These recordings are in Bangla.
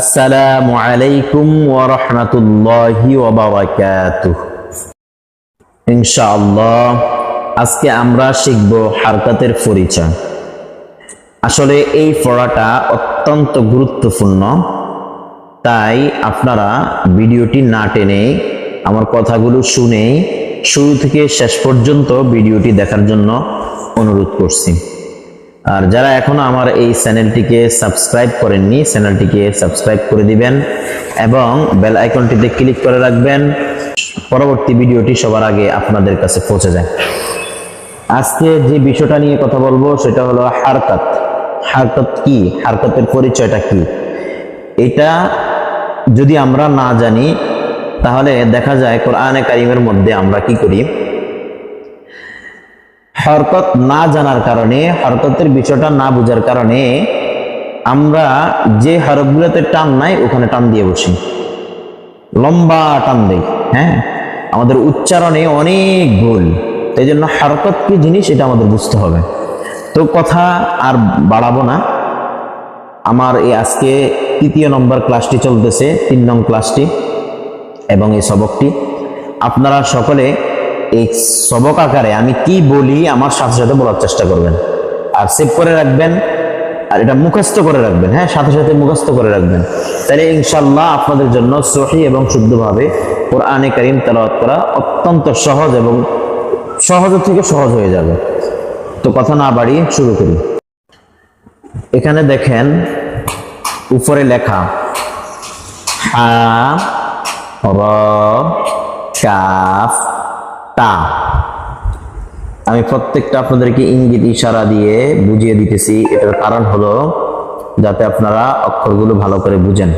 আসসালামু আলাইকুম ওয়া রাহমাতুল্লাহি ওয়া বারাকাতুহু। ইনশাআল্লাহ, আজকে আমরা শিখব হারকাতের পরিচয়। আসলে এই পড়াটা অত্যন্ত গুরুত্বপূর্ণ, তাই আপনারা ভিডিওটি না টেনে আমার কথাগুলো শুনে শুরু থেকে শেষ পর্যন্ত ভিডিওটি দেখার জন্য অনুরোধ করছি। আর যারা এখনও আমার এই চ্যানেলটিকে সাবস্ক্রাইব করেননি, চ্যানেলটিকে সাবস্ক্রাইব করে দিবেন এবং বেল আইকনটিতে ক্লিক করে রাখবেন। পরবর্তী ভিডিওটি সবার আগে আপনাদের কাছে পৌঁছে যায়। আজকে যে বিষয়টা নিয়ে কথা বলব সেটা হলো হারকাত। হারকাত কি? হারকাতের পরিচয়টা কি? এটা যদি আমরা না জানি, তাহলে দেখা যায় কোরআনে কারিমের মধ্যে আমরা কি করি? হরকত না জানার কারণে, হরকতের বিষয়টা না বোঝার কারণে আমরা যে হরফগুলোতে টান নাই, ওখানে টান দিয়ে বসি। লম্বা টান দেই হ্যাঁ? আমাদের উচ্চারণে অনেক ভুল। এই জন্য হরকত কি জিনিস, এটা আমাদের বুঝতে হবে। তো কথা আর বাড়াবো না। আমার এই আজকে তৃতীয় নম্বর ক্লাসটি চলতেছে, তিন নং ক্লাসটি এবং এই সবকটি। আপনারা সকলে এই সবক আকারে আমি কি বলি, আমার সাথে সাথে বলার চেষ্টা করবেন। আর সেভ করে রাখবেন, আর এটা মুখস্থ করে রাখবেন হ্যাঁ? সাথে সাথে মুখস্থ করে রাখবেন। তাহলে ইনশাল্লাহ আপনাদের জন্য সহি এবং শুদ্ধভাবে কোরআনে কারিম তেলাওয়াত করা অত্যন্ত সহজ এবং সহজ থেকে সহজ হয়ে যাবে। তো কথা না বাড়িয়ে শুরু করি। এখানে দেখেন, উপরে লেখা, হা কাফ তা। আমি প্রত্যেকটা আপনাদেরকে ইঙ্গিত, ইশারা দিয়ে বুঝিয়ে দিতেছি। এটার কারণ হলো যাতে আপনারা অক্ষরগুলো ভালো করে বুঝেন।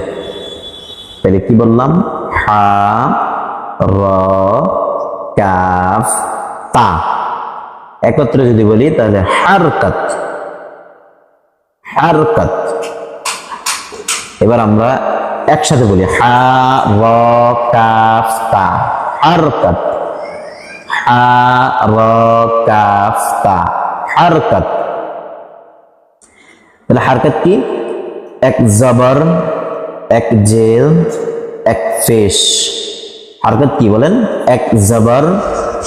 তাহলে কি বললাম? হা, র, কাফ, তা। একত্রে যদি বলি, তাহলে হারকাত। হারকাত। এবার আমরা একসাথে বলি, হা, র, কাফ, তা। হারকাত। হা র কাফ তা হারকাত। তাহলে হারকাত কি? এক জবর, এক জেল, এক ফেশ হারকাত কি বলেন? এক জবর,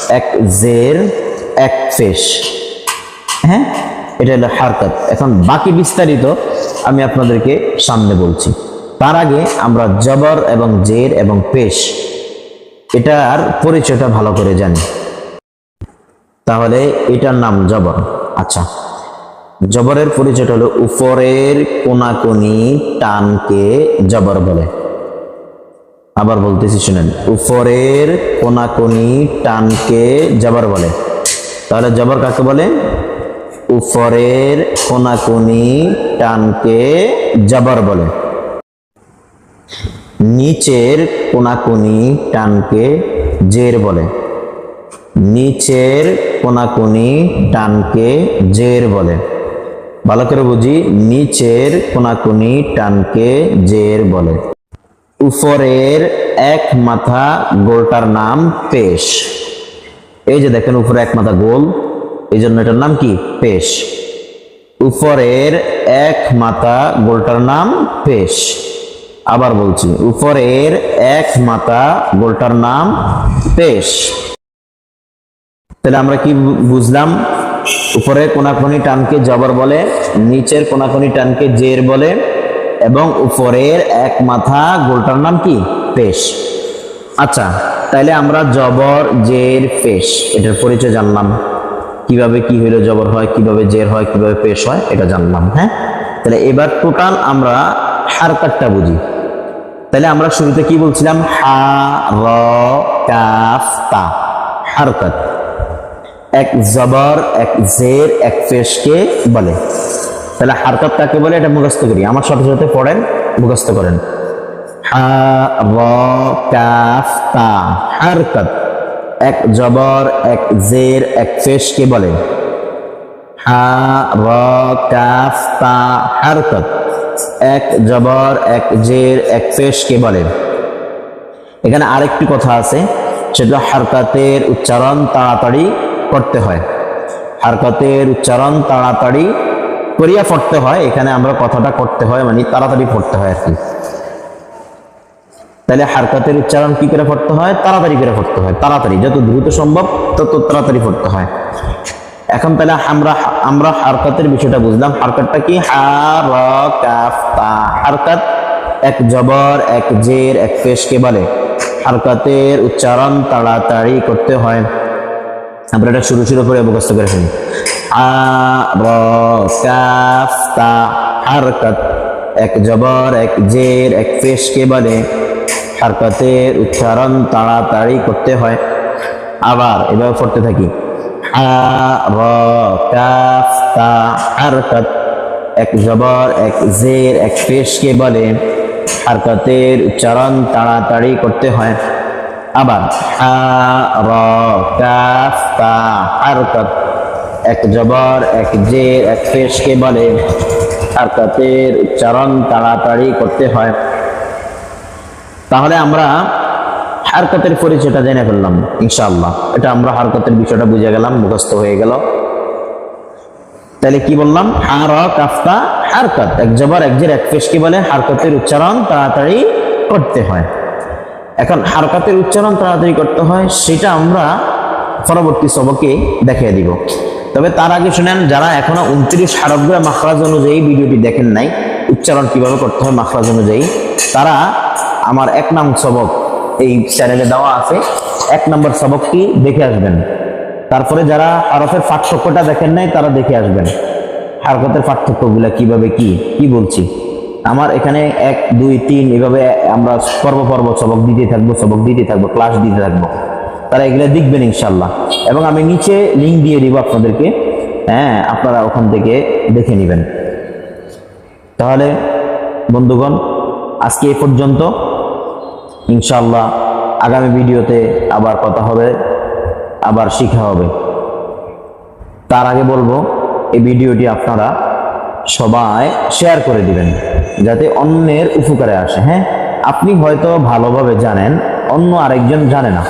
এক জের এক ফেশ হ্যাঁ? এটা হলো হারকাত। এখন বাকি বিস্তারিত আমি আপনাদেরকে সামনে বলছি। তার আগে আমরা জবর এবং জের এবং পেশ এটার পরিচয়টা ভালো করে জানি। তাহলে এটার নাম জবর। আচ্ছা জবরের পরিচয়টা হলো উপরের কোনাকুনি টানকে জবর বলে। আবার বলতেছি শুনেন, উপরের কোনাকুনি টানকে জবর বলে। তাহলে জবর কাকে বলে? উপরের কোনাকুনি টানকে জবর বলে। নিচের কোনাকুনি টানকে জের বলে। নিচের কোনাকুনি টানকে জের বলে। ভালো করে বুঝি, নিচের কোনাকুনি টানকে জের বলে। উপরের এক মাথা গোলটার নাম পেশ। এই যে দেখেন, উপরে এক মাথা গোল, এই জন্য এটার নাম কি? পেশ। উপরের এক মাথা গোলটার নাম পেশ। আবার বলছি, উপরের এক মাথা গোলটার নাম পেশ। তাহলে আমরা কি বুঝলাম? উপরে কোনাকুনি টানকে জবর বলে, নিচের কোনাকুনি টানকে জের বলে, এবং উপরের এক মাথা গোলটার নাম কি? পেশ। আচ্ছা তাইলে আমরা জবর, জের, পেশ, এটার পরিচয় জানলাম। কীভাবে কি হইলে জবর হয়, কীভাবে জের হয়, কীভাবে পেশ হয়, এটা জানলাম হ্যাঁ? তাহলে এবার টোটাল আমরা হারকাতটা বুঝি। তাহলে আমরা শুরুতে কি বলছিলাম? হা, র, কাফ, তা, হারকাত। এক জবর, এক জের, এক পেশকে বলে। তাহলে হারকাত কাকে বলে? এটা মুখস্থ করি। আমার সাথে সাথে পড়েন, মুখস্থ করেন। হারকাত। এক জবর, এক জের, এক পেশকে বলে। হারকাত। এক জবর, এক জের, এক পেশকে বলে। এখানে আরেকটি কথা আছে, সেটা হারকাতের উচ্চারণ তাড়াতাড়ি করতে হয়। হারকাতের উচ্চারণ তাড়াতাড়ি করিয়া পড়তে হয়। এখানে আমরা কথাটা করতে হয় মানে তাড়াতাড়ি পড়তে হয় আর কি। তাহলে হারকাতের উচ্চারণ কি করে পড়তে হয়? তাড়াতাড়ি করে পড়তে হয়। তাড়াতাড়ি, যত দ্রুত সম্ভব তত তাড়াতাড়ি পড়তে হয়। এখন তাহলে আমরা আমরা হারকাতের বিষয়টা বুঝলাম। হারকাতটা কি? হার হারকাত এক জবর, এক জের, এক পেশকে বলে। হারকাতের উচ্চারণ তাড়াতাড়ি করতে হয়। আমরা এটা শুরু শুরু করে মুখস্থ করে ফেলি। আ র কাফ তা হারকাত। এক জবর, এক জের, এক পেশকে বলে। হারকাতের উচ্চারণ তাড়াতাড়ি করতে হয়। আবার এভাবে পড়তে থাকি। হারকাত। এক জবর, এক জের, এক পেশকে বলে। হারকাতের উচ্চারণ তাড়াতাড়ি করতে হয়। আবার হা র কাফ তা এক জবর, এক জের, এক পেশকে বলে। হারকাতের উচ্চারণ তাড়াতাড়ি করতে হয়। তাহলে আমরা হারকাতের পরিচয়টা জেনে ফেললাম, ইনশাআল্লাহ। এটা আমরা হারকাতের বিষয়টা বুঝে গেলাম, মুখস্থ হয়ে গেল। তাহলে কি বললাম? হার কাফতা হারকত। এক জবর, এক জের, এক পেশকে বলে হারকতের উচ্চারণ তাড়াতাড়ি করতে হয়। এখন হারকাতের উচ্চারণ তাড়াতাড়ি করতে হয়, সেটা আমরা পরবর্তী সবকে দেখিয়ে দিব। তবে তার আগে শুনেন, যারা এখনও উনত্রিশ হারফগুলা মাখরাজ অনুযায়ী ভিডিওটি দেখেন নাই, উচ্চারণ কীভাবে করতে হয় মাখরাজ অনুযায়ী, তারা আমার এক নাম সবক এই চ্যানেলে দেওয়া আছে। এক নম্বর সবকটি দেখে আসবেন। তারপরে যারা হরফের পার্থক্যটা দেখেন নাই, তারা দেখে আসবেন। হারকতের পার্থক্যগুলা কীভাবে কি কি বলছি? আমার এখানে এক, দুই, তিন, এভাবে আমরা পর্ব পর্ব সবক দিতে থাকব, সবক দিতে থাকব ক্লাস দিতে থাকব। তারা এগুলো দেখবেন ইনশাল্লাহ এবং আমি নিচে লিঙ্ক দিয়ে দিব আপনাদেরকে। হ্যাঁ আপনারা ওখান থেকে দেখে নেবেন। তাহলে, বন্ধুগণ, আজকে এ পর্যন্ত। ইনশাল্লাহ আগামী ভিডিওতে আবার কথা হবে, আবার শিখা হবে। তার আগে বলব, এই ভিডিওটি আপনারা সবাই শেয়ার করে দিবেন। যাতে অন্যের উপকারে আসে হ্যাঁ? আপনি হয়তো ভালোভাবে জানেন, অন্য আরেকজন জানে না।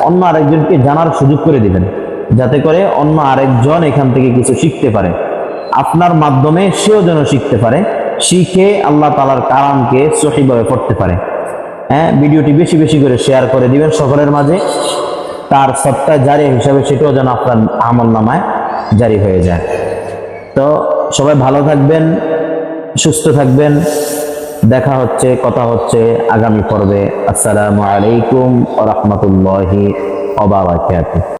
অন্য আরেকজনকে জানার সুযোগ করে দিবেন, যাতে করে অন্য আরেকজন এখান থেকে কিছু শিখতে পারে। আপনার মাধ্যমে সেও যেন শিখতে পারে, শিখে আল্লাহ তালার কালামকে সঠিকভাবে পড়তে পারে। হ্যাঁ ভিডিওটি বেশি বেশি করে শেয়ার করে দিবেন সকলের মাঝে। তার সবটা জারি হিসাবে সেটাও যেন আপনার আমল নামায় জারি হয়ে যায়। তো সবাই ভালো থাকবেন। সুস্থ থাকবেন। দেখা হচ্ছে কথা হচ্ছে আগামী পর্বে। আসসালামু আলাইকুম রহমতুল্লাহি অবাবাকাত